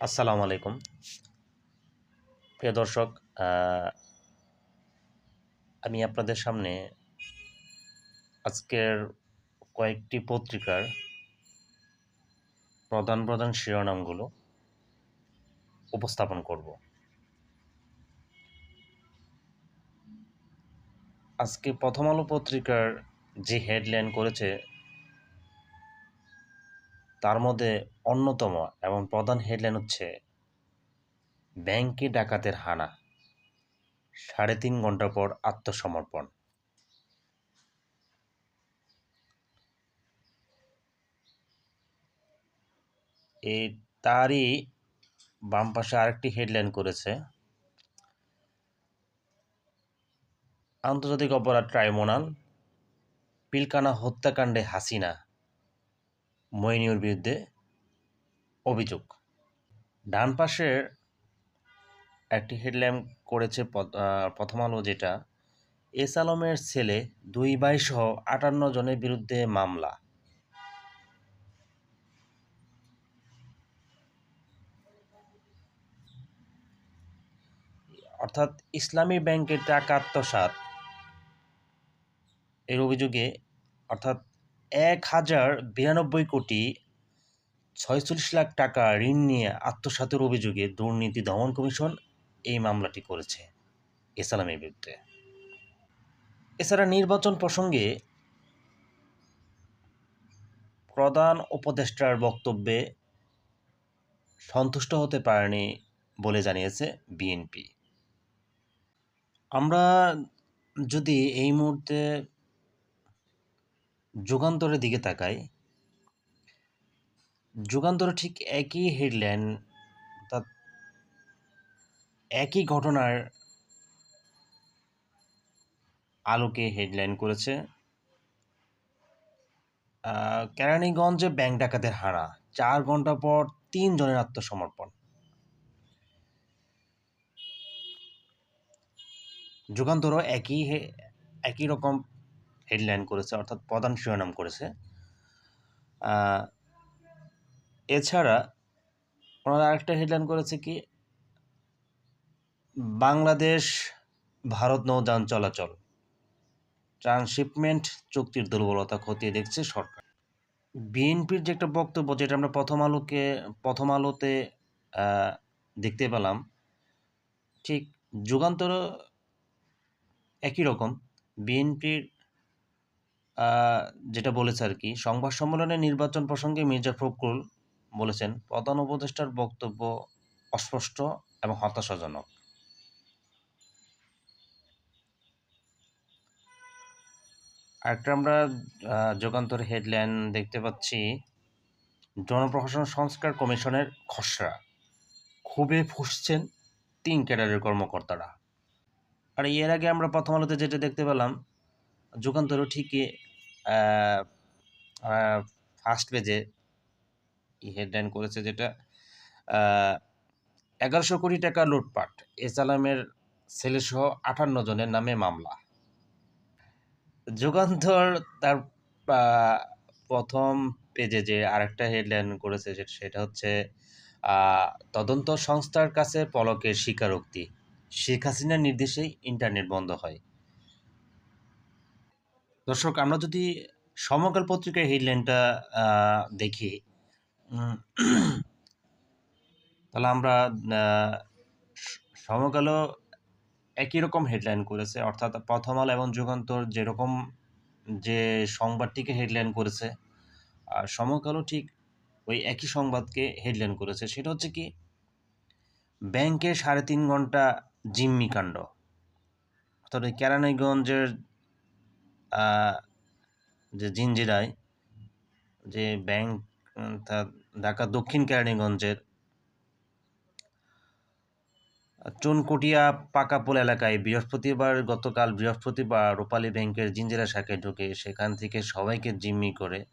আসসালামু আলাইকুম। প্রিয় দর্শক আমি আপনাদের সামনে আজকের কয়েকটি পত্রিকার প্রধান প্রধান শিরোনামগুলো উপস্থাপন করব। আজকে প্রথম আলো পত্রিকার যে হেডলাইন করেছে তার মধ্যে অন্যতম এবং প্রধান হেডলাইন হচ্ছে, ব্যাংকে ডাকাতের হানা, সাড়ে তিন ঘণ্টা পর আত্মসমর্পণ। এই তারই বাম পাশে আরেকটি হেডলাইন করেছে, আন্তর্জাতিক অপরাধ ট্রাইব্যুনাল, পিলকানা হত্যাকাণ্ডে হাসিনা মইনিউর বিরুদ্ধে অভিযোগ। ডান পাশের একটি হেডলাইন করেছে প্রথম আলো যেটা, এস আলমের ছেলে দুই ভাই সহ আটান্ন জনের বিরুদ্ধে মামলা। অর্থাৎ ইসলামী ব্যাংকের টাকা আত্মসাৎ এর অভিযোগে, অর্থাৎ এক হাজার বিরানব্বই কোটি ছয়চল্লিশ লাখ টাকা ঋণ নিয়ে আত্মসাতের অভিযোগে দুর্নীতি দমন কমিশন এই মামলাটি করেছে। ইসলামের বিরুদ্ধে। এছাড়া নির্বাচন প্রসঙ্গে প্রধান উপদেষ্টার বক্তব্যে সন্তুষ্ট হতে পারেনি বলে জানিয়েছে বিএনপি। আমরা যদি এই মুহূর্তে যুগান্তরের দিকে তাকাই, যুগান্তরে ঠিক একই হেডলাইন অর্থাৎ একই ঘটনার আলোকে হেডলাইন করেছে। কেরানীগঞ্জে ব্যাংক ডাকাতের হারা চার ঘণ্টা পর তিন জনের আত্মসমর্পণ। যুগান্তরও একই একই রকম হেডলাইন করেছে, অর্থাৎ প্রধান শিরোনাম করেছে। এছাড়া ওনারা আরেকটা হেডলাইন করেছে কি, বাংলাদেশ, ভারত নৌযান চলাচল। ট্রান্সশিপমেন্ট চুক্তির দুর্বলতা খতিয়ে দেখছে সরকার। বিএনপির যে একটা বক্তব্য, যেটা আমরা প্রথম আলোকে, প্রথম আলোতে দেখতে পেলাম, ঠিক যুগান্তর একই রকম। বিএনপির যেটা বলেছে আর কি, সংবাদ সম্মেলনে নির্বাচন প্রসঙ্গে মির্জা ফখরুল বলেছেন, প্রধান উপদেষ্টার বক্তব্য অস্পষ্ট এবং হতাশাজনক। আরেকটা আমরা যুগান্তর হেডলাইন দেখতে পাচ্ছি জনপ্রশাসন সংস্কার কমিশনের খসড়া। খুবই ফুসছেন তিন ক্যাডারের কর্মকর্তারা। আর এর আগে আমরা প্রথম আলোতে যেটা দেখতে পেলাম যুগান্তরও ঠিকই ফার্স্ট পেজে হেডলাইন করেছে যেটা এগারোশো কোটি টাকা লুটপাট এসালামের ছেলেসহ আটান্ন জনের নামে মামলা। যুগান্তর তার প্রথম পেজে যে আরেকটা হেডলাইন করেছে সেটা হচ্ছে তদন্ত সংস্থার কাছে পলকের স্বীকারোক্তি। শেখ হাসিনার নির্দেশেই ইন্টারনেট বন্ধ হয়। দর্শক, আমরা যদি সমকাল পত্রিকার হেডলাইনটা দেখি তাহলে আমরা সমকালও একই রকম হেডলাইন করেছে, অর্থাৎ প্রথম আলো এবং যুগান্তর যেরকম যে সংবাদটিকে হেডলাইন করেছে, আর সমকালও ঠিক ওই একই সংবাদকে হেডলাইন করেছে, সেটা হচ্ছে কি, ব্যাংকে সাড়ে তিন ঘণ্টা জিম্মি কাণ্ড, অর্থাৎ ওই কেরানীগঞ্জের যে জিঞ্জিরায় যে ব্যাংক তা- ঢাকা দক্ষিণ কেরানীগঞ্জের, চুনকুটিয়া পাকাপোল এলাকায় বৃহস্পতিবার, গতকাল বৃহস্পতিবার রূপালী ব্যাংকের জিঞ্জিরা শাখায় ঢুকে সেখান থেকে সবাইকে জিম্মি করে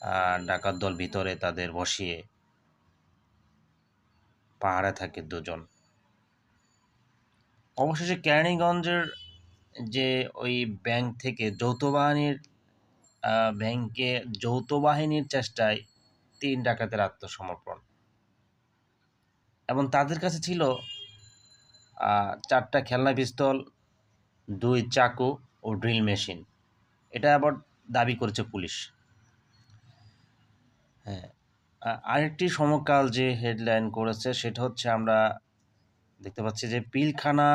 আর ডাকাত দল ভিতরে তাদের বসিয়ে পাহাড়ে থাকে দুজন। অবশেষে কেরানীগঞ্জের যে ওই ব্যাংক থেকে যৌথ বাহিনীর ব্যাংকে যৌথ বাহিনীর চেষ্টায় তিন ডাকাতের আত্মসমর্পণ। এবং তাদের কাছে ছিল চারটা খেলনা পিস্তল, দুই চাকু ও ড্রিল মেশিন। এটা আবার দাবি করেছে পুলিশ। হ্যাঁ আরেকটি সমকাল যে হেডলাইন করেছে সেটা হচ্ছে আমরা দেখতে পাচ্ছি যে পিলখানা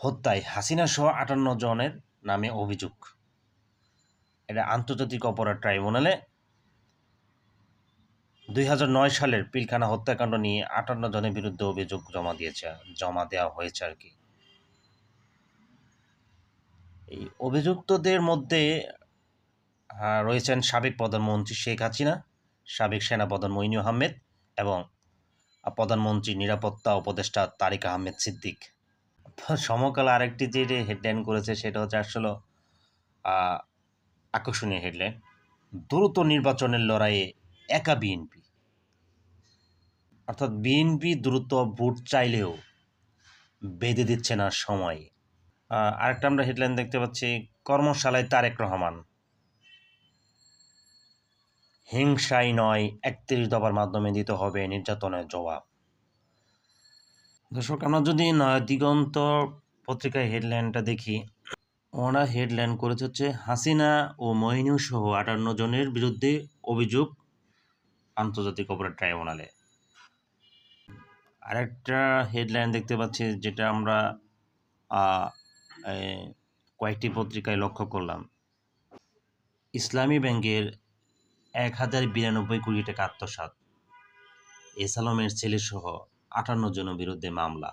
হত্যায় হাসিনা সহ আটান্ন জনের নামে অভিযোগ। এটা আন্তর্জাতিক অপরাধ ট্রাইব্যুনালে। দুই হাজার নয় সালের পিলখানা হত্যাকাণ্ড নিয়ে আটান্ন জনের বিরুদ্ধে অভিযোগ জমা দিয়েছে, জমা দেওয়া হয়েছে আর কি। এই অভিযুক্তদের মধ্যে রয়েছেন সাবেক প্রধানমন্ত্রী শেখ হাসিনা, সাবেক সেনাপ্রধান মইনু আহমেদ এবং প্রধানমন্ত্রী নিরাপত্তা উপদেষ্টা তারিক আহমেদ সিদ্দিক। সমকাল আরেকটি যে হেডলাইন করেছে সেটা হচ্ছে আসলে আকর্ষণীয় হেডলাইন দ্রুত নির্বাচনের লড়াইয়ে একা বিএনপি। অর্থাৎ বিএনপি দ্রুত ভোট চাইলেও বেঁধে দিচ্ছে না সময়ে। আরেকটা আমরা হেডলাইন দেখতে পাচ্ছি, কর্মশালায় তারেক রহমান। হিংসাই নয়, একত্রিশ দফার মাধ্যমে দিতে হবে নির্যাতনের জবাব। দর্শক, আমরা যদি দিগন্ত পত্রিকায় হেডলাইনটা দেখি, ওনারা হেডলাইন করেছে হচ্ছে, হাসিনা ও মহিনু সহ আটান্ন জনের বিরুদ্ধে অভিযোগ আন্তর্জাতিক অপরাধ ট্রাইব্যুনালে। আরেকটা হেডলাইন দেখতে পাচ্ছি, যেটা আমরা কয়েকটি পত্রিকায় লক্ষ্য করলাম। ইসলামী ব্যাংকের এক হাজার বিরানব্বই কোটি টাকা আত্মসাৎ, এসালমের ছেলেসহ আটান্ন জনের বিরুদ্ধে মামলা।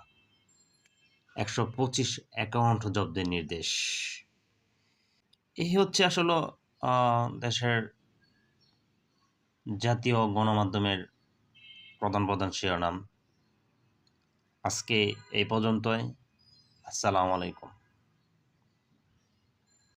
একশো পঁচিশ অ্যাকাউন্ট জব্দের নির্দেশ। এই হচ্ছে আসলে দেশের জাতীয় গণমাধ্যমের প্রধান প্রধান শিরোনাম। আজকে এই পর্যন্তই। আসসালামু আলাইকুম।